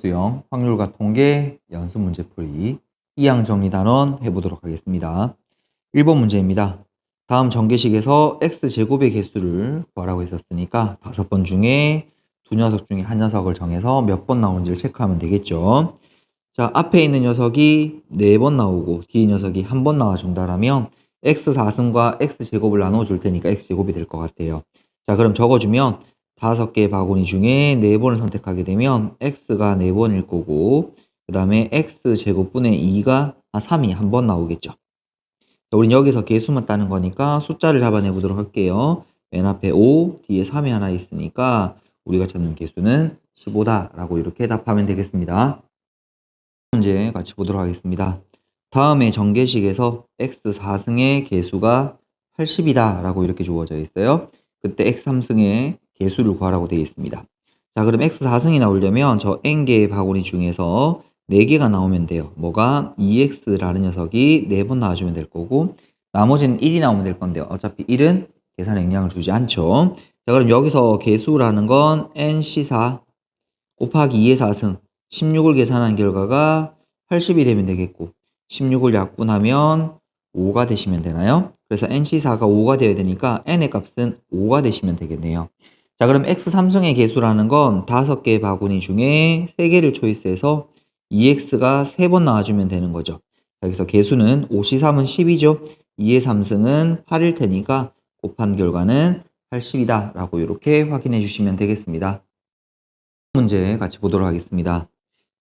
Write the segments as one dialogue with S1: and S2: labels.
S1: 수영, 확률과 통계, 연습 문제 풀이, 이항 정리 단원 해보도록 하겠습니다. 1번 문제입니다. 다음 전개식에서 x제곱의 개수를 구하라고 했었으니까 다섯 번 중에 두 녀석 중에 한 녀석을 정해서 몇 번 나오는지를 체크하면 되겠죠. 자, 앞에 있는 녀석이 네 번 나오고 뒤에 녀석이 한 번 나와준다라면 x 4승과 x 제곱을 나눠줄 테니까 x 제곱이 될 것 같아요. 자, 그럼 적어주면 다섯 개의 바구니 중에 네 번을 선택하게 되면 x가 네 번일 거고 그 다음에 x 제곱분의 2가 아, 3이 한 번 나오겠죠. 자, 우린 여기서 개수만 따는 거니까 숫자를 잡아내 보도록 할게요. 맨 앞에 5, 뒤에 3이 하나 있으니까 우리가 찾는 개수는 15다라고 이렇게 답하면 되겠습니다. 문제 같이 보도록 하겠습니다. 다음에 전개식에서 x 4승의 개수가 80이다 라고 이렇게 주어져 있어요. 그때 x 3승의 개수를 구하라고 되어 있습니다. 자 그럼 x 4승이 나오려면 저 n개의 바구니 중에서 4개가 나오면 돼요. 뭐가 2x라는 녀석이 4번 나와주면 될 거고 나머지는 1이 나오면 될 건데요. 어차피 1은 계산에 영향을 주지 않죠. 자 그럼 여기서 개수라는 건 nc4 곱하기 2의 4승 16을 계산한 결과가 80이 되면 되겠고 16을 약분하면 5가 되시면 되나요? 그래서 nc4가 5가 되어야 되니까 n의 값은 5가 되시면 되겠네요. 자 그럼 x 3승의 개수라는 건 5개의 바구니 중에 3개를 초이스해서 2x가 3번 나와주면 되는 거죠. 여기서 개수는 5C3은 10이죠. 2의 3승은 8일 테니까 곱한 결과는 80이다 라고 이렇게 확인해 주시면 되겠습니다. 문제 같이 보도록 하겠습니다.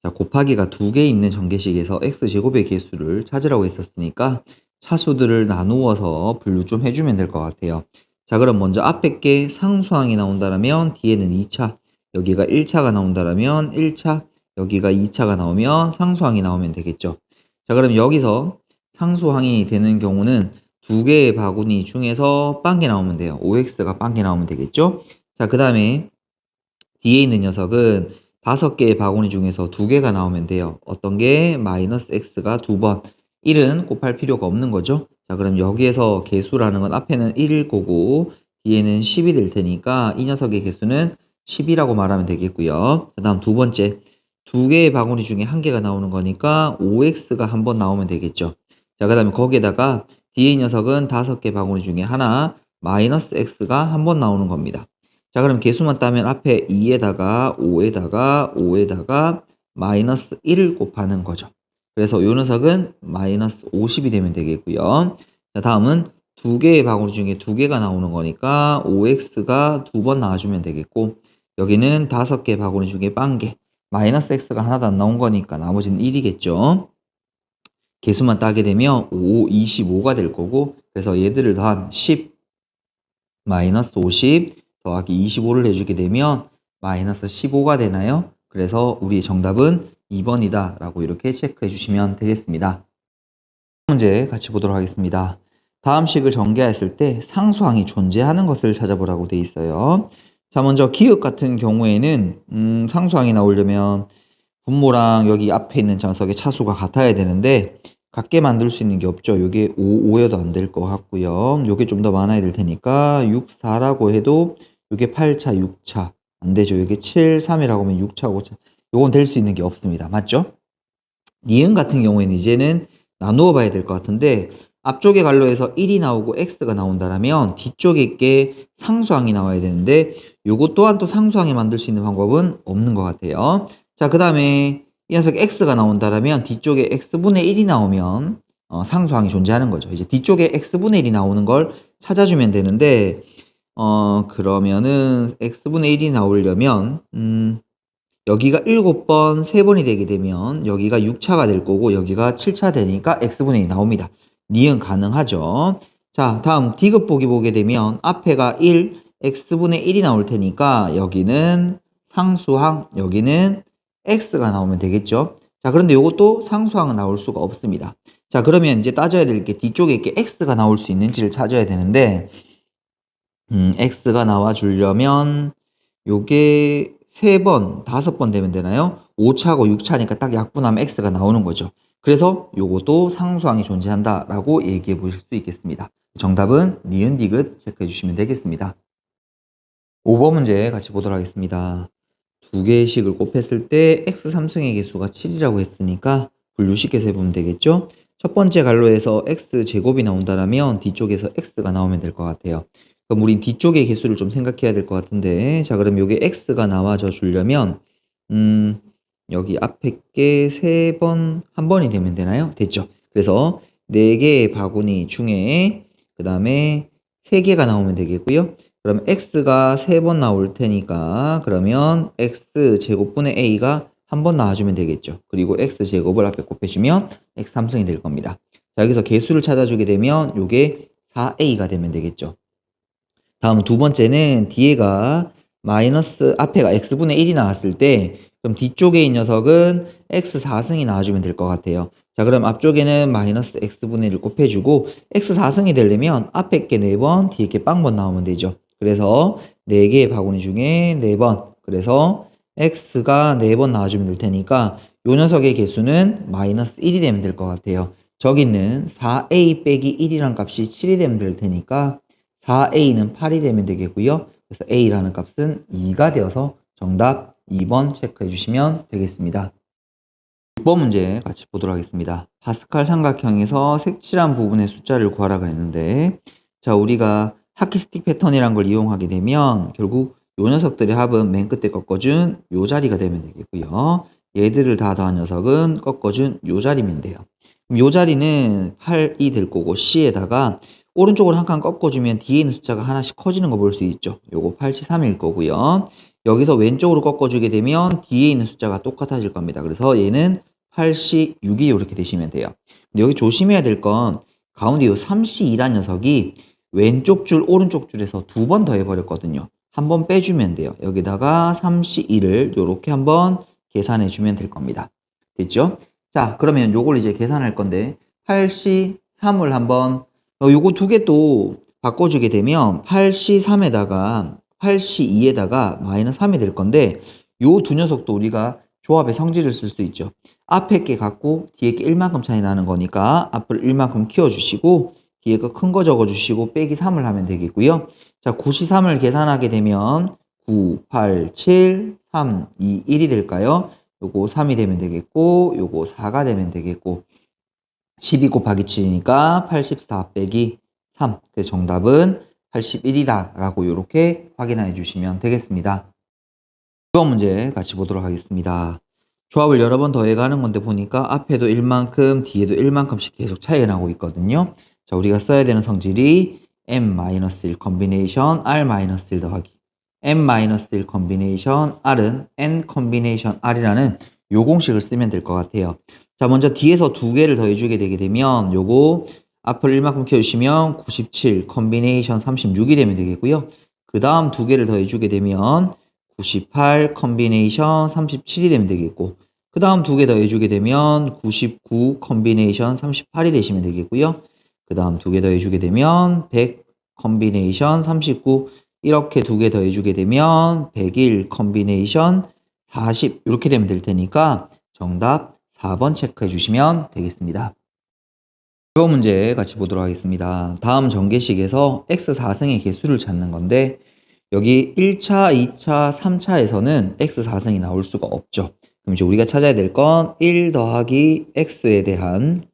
S1: 자, 곱하기가 두 개 있는 전개식에서 x제곱의 개수를 찾으라고 했었으니까 차수들을 나누어서 분류 좀 해주면 될 것 같아요. 자, 그럼 먼저 앞에 게 상수항이 나온다면 뒤에는 2차, 여기가 1차가 나온다면 1차, 여기가 2차가 나오면 상수항이 나오면 되겠죠. 자, 그럼 여기서 상수항이 되는 경우는 두 개의 바구니 중에서 빵개 나오면 돼요. 5x가 빵개 나오면 되겠죠. 자, 그 다음에 뒤에 있는 녀석은 다섯 개의 바구니 중에서 두 개가 나오면 돼요. 어떤 게 마이너스 x가 두 번. 1은 곱할 필요가 없는 거죠. 자, 그럼 여기에서 개수라는 건 앞에는 1일 거고 뒤에는 10이 될 테니까 이 녀석의 개수는 10이라고 말하면 되겠고요. 그 다음 두 번째. 두 개의 바구니 중에 한 개가 나오는 거니까 5x가 한 번 나오면 되겠죠. 자, 그 다음에 거기에다가 뒤에 이 녀석은 다섯 개 바구니 중에 하나 마이너스 x가 한 번 나오는 겁니다. 자, 그럼 개수만 따면 앞에 2에다가 5에다가 5에다가 마이너스 1을 곱하는 거죠. 그래서 요 녀석은 마이너스 50이 되면 되겠고요. 자, 다음은 두 개의 바구니 중에 두 개가 나오는 거니까 5x가 두 번 나와주면 되겠고 여기는 다섯 개 바구니 중에 빵개 마이너스 x가 하나도 안 나온 거니까 나머지는 1이겠죠. 개수만 따게 되면 5, 25가 될 거고 그래서 얘들을 더한 10 마이너스 50 더하기 25를 해주게 되면 마이너스 15가 되나요? 그래서 우리 정답은 2번이다 라고 이렇게 체크해 주시면 되겠습니다. 문제 같이 보도록 하겠습니다. 다음 식을 전개했을 때 상수항이 존재하는 것을 찾아보라고 되어 있어요. 자 먼저 기억 같은 경우에는 음, 상수항이 나오려면 분모랑 여기 앞에 있는 녀석의 차수가 같아야 되는데 같게 만들 수 있는 게 없죠. 이게 5, 5여도 안 될 것 같고요. 이게 좀 더 많아야 될 테니까 6, 4라고 해도 이게 8차, 6차 안 되죠. 이게 7, 3이라고 하면 6차, 5차. 요건 될 수 있는 게 없습니다. 맞죠? 니은 같은 경우에는 이제는 나누어 봐야 될 것 같은데 앞쪽에 갈로에서 1이 나오고 x가 나온다면 뒤쪽에 게 상수항이 나와야 되는데 요것 또한 또 상수항에 만들 수 있는 방법은 없는 것 같아요. 자, 그 다음에 이 녀석 x가 나온다면 뒤쪽에 x분의 1이 나오면 어, 상수항이 존재하는 거죠. 이제 뒤쪽에 x분의 1이 나오는 걸 찾아주면 되는데 어, 그러면은 x분의 1이 나오려면 음, 여기가 7번 3번이 되게 되면 여기가 6차가 될 거고 여기가 7차 되니까 x분의 1이 나옵니다. 니은 가능하죠. 자, 다음 디귿 보기 보게 되면 앞에가 1, x분의 1이 나올 테니까 여기는 상수항, 여기는 x가 나오면 되겠죠. 자, 그런데 이것도 상수항은 나올 수가 없습니다. 자, 그러면 이제 따져야 될 게 뒤쪽에 이렇게 x가 나올 수 있는지를 찾아야 되는데 음, x가 나와 주려면 요게 3번, 5번 되면 되나요? 5차고 6차니까 딱 약분하면 x가 나오는 거죠. 그래서 요것도 상수항이 존재한다 라고 얘기해 보실 수 있겠습니다. 정답은 니은 디귿 체크해 주시면 되겠습니다. 5번 문제 같이 보도록 하겠습니다. 두 개씩을 곱했을 때 x 3승의 개수가 7이라고 했으니까 분류시켜서 해보면 되겠죠? 첫 번째 갈로에서 x 제곱이 나온다라면 뒤쪽에서 x가 나오면 될 것 같아요. 그럼 우린 뒤쪽의 개수를 좀 생각해야 될 것 같은데 자 그럼 여기 x가 나와져 주려면 음 여기 앞에 게 세 번 한 번이 되면 되나요? 됐죠. 그래서 네 개의 바구니 중에 그 다음에 세 개가 나오면 되겠고요. 그럼 x가 세 번 나올 테니까 그러면 x 제곱분의 a가 한 번 나와주면 되겠죠. 그리고 x 제곱을 앞에 곱해주면 x 3승이 될 겁니다. 자 여기서 개수를 찾아주게 되면 요게 4a가 되면 되겠죠. 다음 두 번째는 뒤에가 마이너스 앞에가 x분의 1이 나왔을 때 그럼 뒤쪽에 있는 녀석은 x 4승이 나와주면 될 것 같아요. 자 그럼 앞쪽에는 마이너스 x분의 1을 곱해주고 x 4승이 되려면 앞에 게 4번 뒤에 게 빵번 나오면 되죠. 그래서 4개의 바구니 중에 4번 그래서 x가 4번 나와주면 될 테니까 요 녀석의 개수는 마이너스 1이 되면 될 것 같아요. 저기는 4a 빼기 1이란 값이 7이 되면 될 테니까 4a는 8이 되면 되겠고요. 그래서 a라는 값은 2가 되어서 정답 2번 체크해 주시면 되겠습니다. 6번 문제 같이 보도록 하겠습니다. 파스칼 삼각형에서 색칠한 부분의 숫자를 구하라고 했는데 자 우리가 하키스틱 패턴이란 걸 이용하게 되면 결국 요 녀석들의 합은 맨 끝에 꺾어준 요 자리가 되면 되겠고요. 얘들을 다 더한 녀석은 꺾어준 요 자리면 돼요. 요 자리는 8이 될 거고 C에다가 오른쪽으로 한 칸 꺾어주면 뒤에 있는 숫자가 하나씩 커지는 거 볼 수 있죠. 요거 83일 거고요. 여기서 왼쪽으로 꺾어주게 되면 뒤에 있는 숫자가 똑같아질 겁니다. 그래서 얘는 86이 이렇게 되시면 돼요. 근데 여기 조심해야 될 건 가운데 요 32란 녀석이 왼쪽 줄 오른쪽 줄에서 두 번 더 해버렸거든요. 한 번 빼주면 돼요. 여기다가 32를 이렇게 한번 계산해 주면 될 겁니다. 됐죠? 자 그러면 요걸 이제 계산할 건데 83을 한번 어, 요거 두 개 또 바꿔주게 되면 83에다가 82에다가 마이너스 3이 될 건데 요 두 녀석도 우리가 조합의 성질을 쓸 수 있죠. 앞에 게 같고 뒤에 게 1만큼 차이 나는 거니까 앞을 1만큼 키워주시고 뒤에 거 큰 거 적어주시고 빼기 3을 하면 되겠고요. 자, 93을 계산하게 되면 9, 8, 7, 3, 2, 1이 될까요? 요거 3이 되면 되겠고 요거 4가 되면 되겠고 12 곱하기 7이니까 84 빼기 3. 그래서 정답은 81이다 라고 이렇게 확인해 주시면 되겠습니다. 이번 문제 같이 보도록 하겠습니다. 조합을 여러 번 더해가는 건데 보니까 앞에도 1만큼 뒤에도 1만큼씩 계속 차이가 나고 있거든요. 자 우리가 써야 되는 성질이 m-1 컨비네이션 r-1 더하기 m-1 컨비네이션 r은 n 컨비네이션 r이라는 요 공식을 쓰면 될 것 같아요. 자, 먼저 뒤에서 두 개를 더해주게 되게 되면 요거 앞을 1만큼 키워주시면 97 컨비네이션 36이 되면 되겠고요. 그 다음 두 개를 더해주게 되면 98 컨비네이션 37이 되면 되겠고 그 다음 두 개 더해주게 되면 99 컨비네이션 38이 되시면 되겠고요. 그 다음 두 개 더해주게 되면 100 컨비네이션 39 이렇게 두 개 더해주게 되면 101 컨비네이션 40 이렇게 되면 될 테니까 정답 4번 체크해 주시면 되겠습니다. 이번 문제 같이 보도록 하겠습니다. 다음 전개식에서 x 4승의 개수를 찾는 건데 여기 1차, 2차, 3차에서는 x 4승이 나올 수가 없죠. 그럼 이제 우리가 찾아야 될 건 1 더하기 x에 대한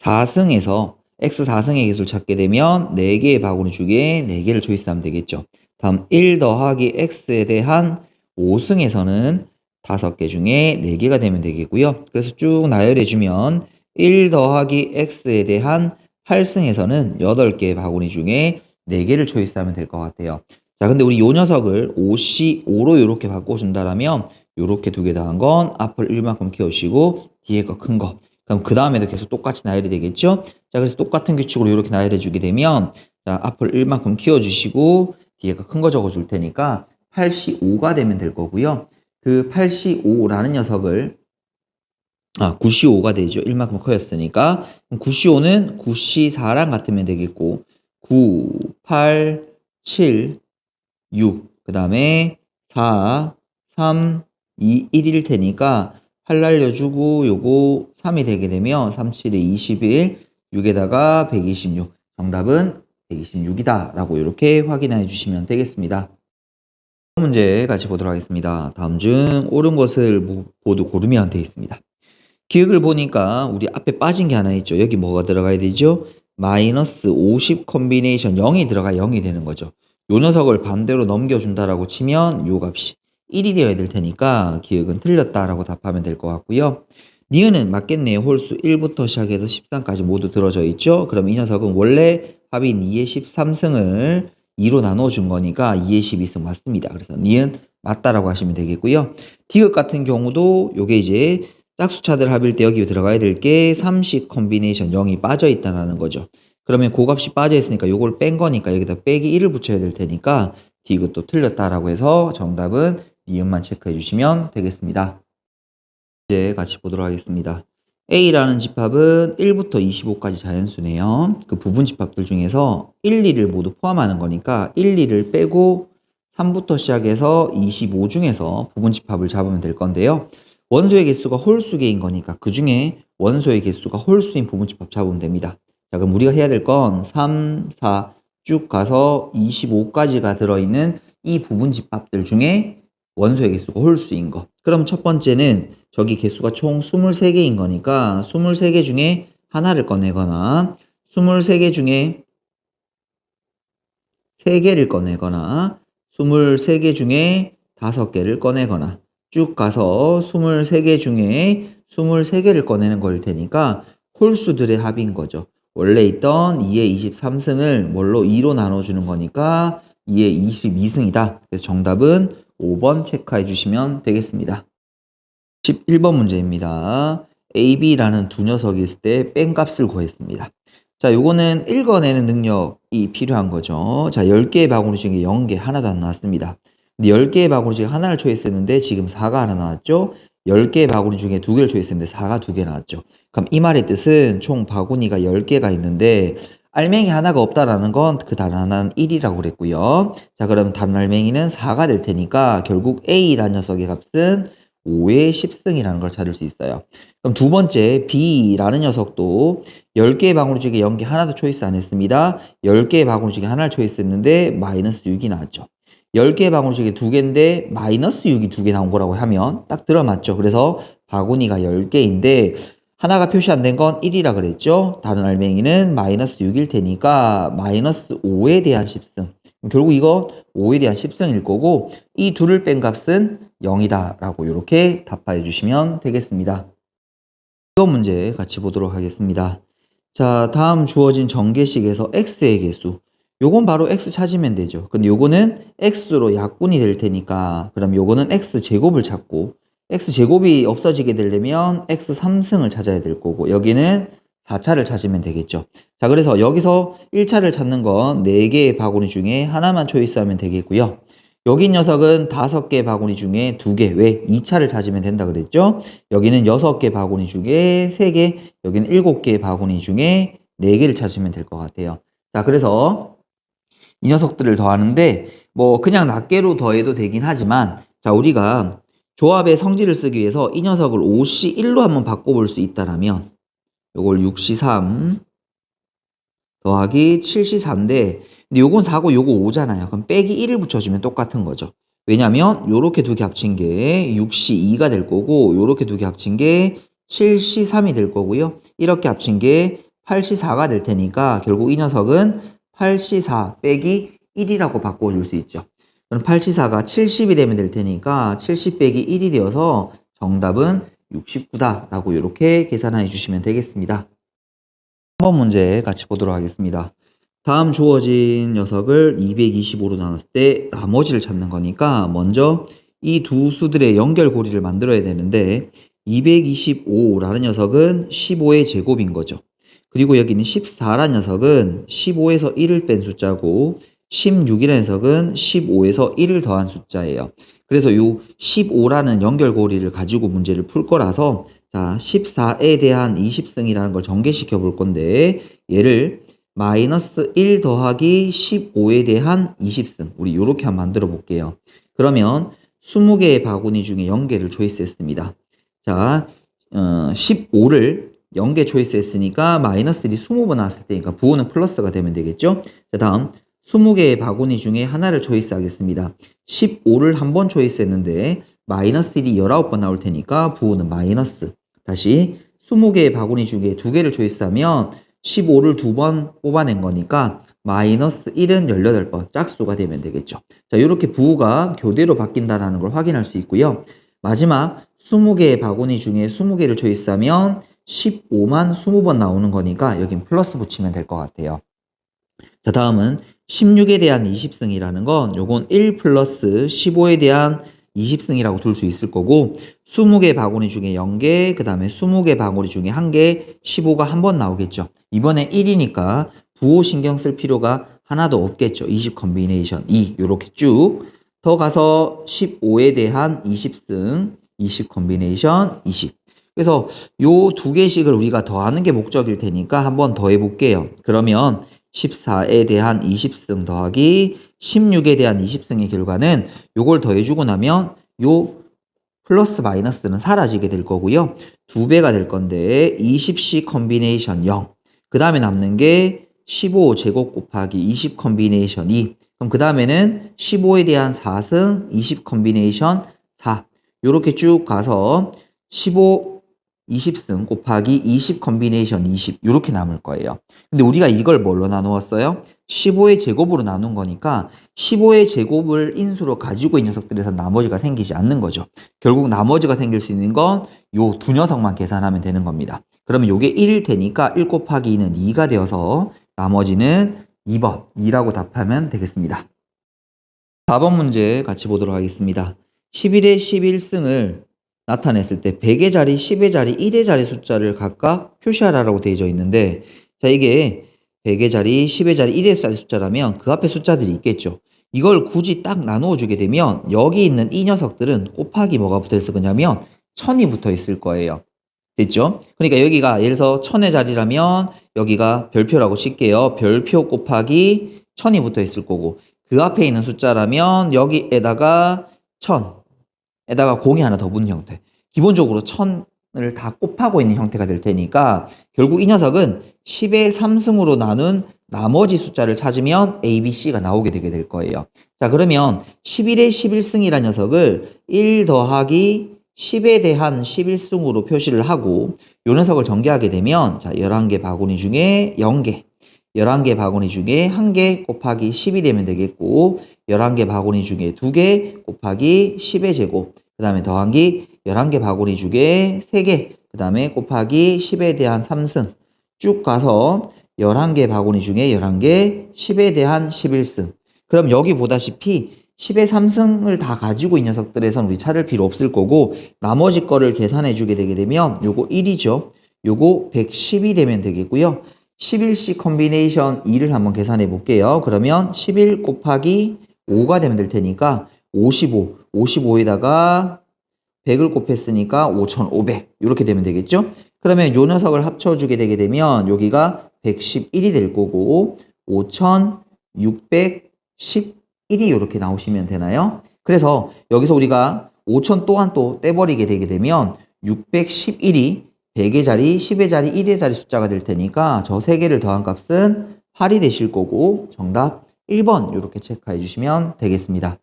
S1: 4승에서 x 4승의 개수를 찾게 되면 4개의 바구니 중에 4개를 초이스하면 되겠죠. 다음 1 더하기 x에 대한 5승에서는 5개 중에 4개가 되면 되겠고요. 그래서 쭉 나열해주면 1 더하기 x에 대한 8승에서는 8개의 바구니 중에 4개를 초이스하면 될 것 같아요. 자, 근데 우리 요 녀석을 5시 5로 이렇게 바꿔준다라면 요렇게 두 개 더한 건 앞을 1만큼 키우시고 뒤에 거 큰 거. 그럼 그 다음에도 계속 똑같이 나열이 되겠죠? 자, 그래서 똑같은 규칙으로 이렇게 나열해 주게 되면 자, 앞을 1만큼 키워주시고 뒤에 거 큰 거 적어줄 테니까 85가 되면 될 거고요. 그 85라는 녀석을 아, 95가 되죠. 1만큼 커였으니까. 95는 94랑 같으면 되겠고 9, 8, 7, 6, 그 다음에 4, 3, 2, 1일 테니까 8 날려주고 요거 3이 되게 되면 3, 7에 21, 6에다가 126. 정답은 126이다 라고 이렇게 확인해 주시면 되겠습니다. 문제 같이 보도록 하겠습니다. 다음 중 옳은 것을 모- 모두 고르면 되어 있습니다. 기억을 보니까 우리 앞에 빠진 게 하나 있죠. 여기 뭐가 들어가야 되죠? 마이너스 50 컨비네이션 0이 들어가 0이 되는 거죠. 요 녀석을 반대로 넘겨준다라고 치면 요 값이 1이 되어야 될 테니까 기억은 틀렸다라고 답하면 될 것 같고요. 니은은 맞겠네요. 홀수 1부터 시작해서 13까지 모두 들어져 있죠. 그럼 이 녀석은 원래 합인 2의 13승을 2로 나눠준 거니까 2의 12승 맞습니다. 그래서 니은 맞다라고 하시면 되겠고요. 디귿 같은 경우도 요게 이제 짝수차들 합일 때 여기 들어가야 될 게 30 컨비네이션 0이 빠져 있다라는 거죠. 그러면 고값이 빠져 있으니까 요걸 뺀 거니까 여기다 빼기 1을 붙여야 될 테니까 디귿도 틀렸다라고 해서 정답은 니은만 체크해 주시면 되겠습니다. 이제 같이 보도록 하겠습니다. A라는 집합은 1부터 25까지 자연수네요. 그 부분 집합들 중에서 1, 2를 모두 포함하는 거니까 1, 2를 빼고 3부터 시작해서 25 중에서 부분 집합을 잡으면 될 건데요. 원소의 개수가 홀수 개인 거니까 그 중에 원소의 개수가 홀수인 부분 집합 잡으면 됩니다. 자, 그럼 우리가 해야 될 건 3, 4 쭉 가서 25까지가 들어있는 이 부분 집합들 중에 원소의 개수가 홀수인 거. 그럼 첫 번째는 저기 개수가 총 23개인 거니까 23개 중에 하나를 꺼내거나 23개 중에 3개를 꺼내거나 23개 중에 5개를 꺼내거나 쭉 가서 23개 중에 23개를 꺼내는 걸 테니까 홀수들의 합인 거죠. 원래 있던 2의 23승을 뭘로 2로 나눠주는 거니까 2의 22승이다. 그래서 정답은 5번 체크해 주시면 되겠습니다. 11번 문제입니다. A, B라는 두 녀석이 있을 때 뺀 값을 구했습니다. 자, 요거는 읽어내는 능력이 필요한 거죠. 자, 10개의 바구니 중에 0개 하나도 안 나왔습니다. 근데 10개의 바구니 중에 하나를 초이스했는데 지금 4가 하나 나왔죠. 10개의 바구니 중에 두 개를 초이스했는데 4가 두개 나왔죠. 그럼 이 말의 뜻은 총 바구니가 10개가 있는데 알맹이 하나가 없다라는 건그 하나는 1이라고 그랬고요. 자, 그럼 다른 알맹이는 4가 될 테니까 결국 A라는 녀석의 값은 5의 10승이라는 걸 찾을 수 있어요. 그럼 두 번째 B라는 녀석도 10개의 바구니 중에 0개 하나도 초이스 안 했습니다. 10개의 바구니 중에 하나를 초이스했는데 마이너스 6이 나왔죠. 10개의 바구니 중에 2개인데 마이너스 6이 2개 나온 거라고 하면 딱 들어맞죠. 그래서 바구니가 10개인데 하나가 표시 안 된 건 1이라 그랬죠. 다른 알맹이는 마이너스 6일 테니까 마이너스 5에 대한 10승. 결국 이거 5에 대한 10승일 거고 이 둘을 뺀 값은 0이다 라고 이렇게 답해 주시면 되겠습니다. 이번 문제 같이 보도록 하겠습니다. 자 다음 주어진 전개식에서 x의 개수 요건 바로 x 찾으면 되죠. 근데 요거는 x로 약분이 될 테니까 그럼 요거는 x 제곱을 찾고 x 제곱이 없어지게 되려면 x 3승을 찾아야 될 거고 여기는 4차를 찾으면 되겠죠. 자 그래서 여기서 1차를 찾는 건 4개의 바구니 중에 하나만 초이스하면 되겠고요. 여기 녀석은 5개 바구니 중에 2개, 왜? 2차를 찾으면 된다 그랬죠? 여기는 6개 바구니 중에 3개, 여기는 7개 바구니 중에 4개를 찾으면 될 것 같아요. 자, 그래서 이 녀석들을 더하는데, 뭐, 그냥 낱개로 더해도 되긴 하지만, 자, 우리가 조합의 성질을 쓰기 위해서 이 녀석을 5C1로 한번 바꿔볼 수 있다라면, 요걸 6C3 더하기 7C4인데, 근데 요건 4고 요거 5잖아요. 그럼 빼기 1을 붙여주면 똑같은 거죠. 왜냐면 요렇게 두 개 합친 게 6C2가 될 거고 요렇게 두 개 합친 게 7C3이 될 거고요. 이렇게 합친 게 8C4가 될 테니까 결국 이 녀석은 8C4 빼기 1이라고 바꿔줄 수 있죠. 그럼 8C4가 70이 되면 될 테니까 70 빼기 1이 되어서 정답은 69다 라고 이렇게 계산해 주시면 되겠습니다. 한번 문제 같이 보도록 하겠습니다. 다음 주어진 녀석을 225로 나눴을 때 나머지를 찾는 거니까 먼저 이 두 수들의 연결고리를 만들어야 되는데 225라는 녀석은 15의 제곱인 거죠. 그리고 여기는 14라는 녀석은 15에서 1을 뺀 숫자고 16이라는 녀석은 15에서 1을 더한 숫자예요. 그래서 이 15라는 연결고리를 가지고 문제를 풀 거라서 자 14에 대한 20승이라는 걸 전개시켜 볼 건데 얘를 마이너스 1 더하기 15에 대한 20승. 우리 이렇게 한번 만들어 볼게요. 그러면 20개의 바구니 중에 0개를 초이스했습니다. 자, 어, 15를 0개 초이스했으니까 마이너스 1이 20번 나왔을 때니까 부호는 플러스가 되면 되겠죠? 자, 다음 20개의 바구니 중에 하나를 초이스 하겠습니다. 15를 한 번 초이스 했는데 마이너스 1이 19번 나올 테니까 부호는 마이너스. 다시 20개의 바구니 중에 두 개를 초이스하면 15를 두 번 뽑아낸 거니까 마이너스 1은 18번 짝수가 되면 되겠죠. 자, 이렇게 부호가 교대로 바뀐다는 걸 확인할 수 있고요. 마지막 20개의 바구니 중에 20개를 초이스하면 15만 20번 나오는 거니까 여긴 플러스 붙이면 될 것 같아요. 자, 다음은 16에 대한 20승이라는 건 요건 1 플러스 15에 대한 20승이라고 둘 수 있을 거고 20개 바구니 중에 0개, 그 다음에 20개 바구니 중에 1개, 15가 한 번 나오겠죠. 이번에 1이니까 부호 신경 쓸 필요가 하나도 없겠죠. 20 컨비네이션 2 요렇게 쭉 더 가서 15에 대한 20승, 20 컨비네이션 20 그래서 요 두 개씩을 우리가 더하는 게 목적일 테니까 한번 더 해볼게요. 그러면 14에 대한 20승 더하기 16에 대한 20승의 결과는 요걸 더해주고 나면 요 플러스 마이너스는 사라지게 될 거고요. 두 배가 될 건데 20C 컨비네이션 0. 그 다음에 남는 게 15 제곱 곱하기 20 컨비네이션 2. 그럼 그 다음에는 15에 대한 4승 20 컨비네이션 4. 요렇게 쭉 가서 15 20승 곱하기 20 컨비네이션 20 이렇게 남을 거예요. 근데 우리가 이걸 뭘로 나누었어요? 15의 제곱으로 나눈 거니까 15의 제곱을 인수로 가지고 있는 녀석들에서 나머지가 생기지 않는 거죠. 결국 나머지가 생길 수 있는 건 요 두 녀석만 계산하면 되는 겁니다. 그러면 요게 1일 테니까 1 곱하기 2는 2가 되어서 나머지는 2번 2라고 답하면 되겠습니다. 4번 문제 같이 보도록 하겠습니다. 11의 11승을 나타냈을 때 100의 자리, 10의 자리, 1의 자리 숫자를 각각 표시하라고 되어져 있는데 자 이게 100의 자리, 10의 자리, 1의 자리 숫자라면 그 앞에 숫자들이 있겠죠. 이걸 굳이 딱 나누어 주게 되면 여기 있는 이 녀석들은 곱하기 뭐가 붙어 있을 거냐면 1000이 붙어 있을 거예요. 됐죠? 그러니까 여기가 예를 들어서 1000의 자리라면 여기가 별표라고 칠게요. 별표 곱하기 1000이 붙어 있을 거고 그 앞에 있는 숫자라면 여기에다가 1000 에다가 공이 하나 더 붙는 형태. 기본적으로 천 을다 곱하고 있는 형태가 될 테니까 결국 이 녀석은 10의 3승으로 나눈 나머지 숫자를 찾으면 A, B, C가 나오게 되게 될 거예요. 자, 그러면 11의 11승이라는 녀석을 1 더하기 10에 대한 11승으로 표시를 하고 요 녀석을 전개하게 되면 자, 11개 바구니 중에 0개 11개 바구니 중에 1개 곱하기 10이 되면 되겠고 11개 바구니 중에 2개 곱하기 10의 제곱 그 다음에 더하기 11개 바구니 중에 3개 그 다음에 곱하기 10에 대한 3승. 쭉 가서 11개 바구니 중에 11개 10에 대한 11승. 그럼 여기 보다시피 10의 3승을 다 가지고 있는 녀석들에선 우리 찾을 필요 없을 거고 나머지 거를 계산해 주게 되게 되면 요거 1이죠. 요거 110이 되면 되겠고요. 11C 컨비네이션 2를 한번 계산해 볼게요. 그러면 11 곱하기 5가 되면 될 테니까 55, 55에다가 100을 곱했으니까 5,500 이렇게 되면 되겠죠? 그러면 요 녀석을 합쳐주게 되게 되면 여기가 111이 될 거고 5,611이 이렇게 나오시면 되나요? 그래서 여기서 우리가 5,000 또한 또 떼버리게 되게 되면 611이 100의 자리, 10의 자리, 1의 자리 숫자가 될 테니까 저 세 개를 더한 값은 8이 되실 거고 정답 1번 이렇게 체크해 주시면 되겠습니다.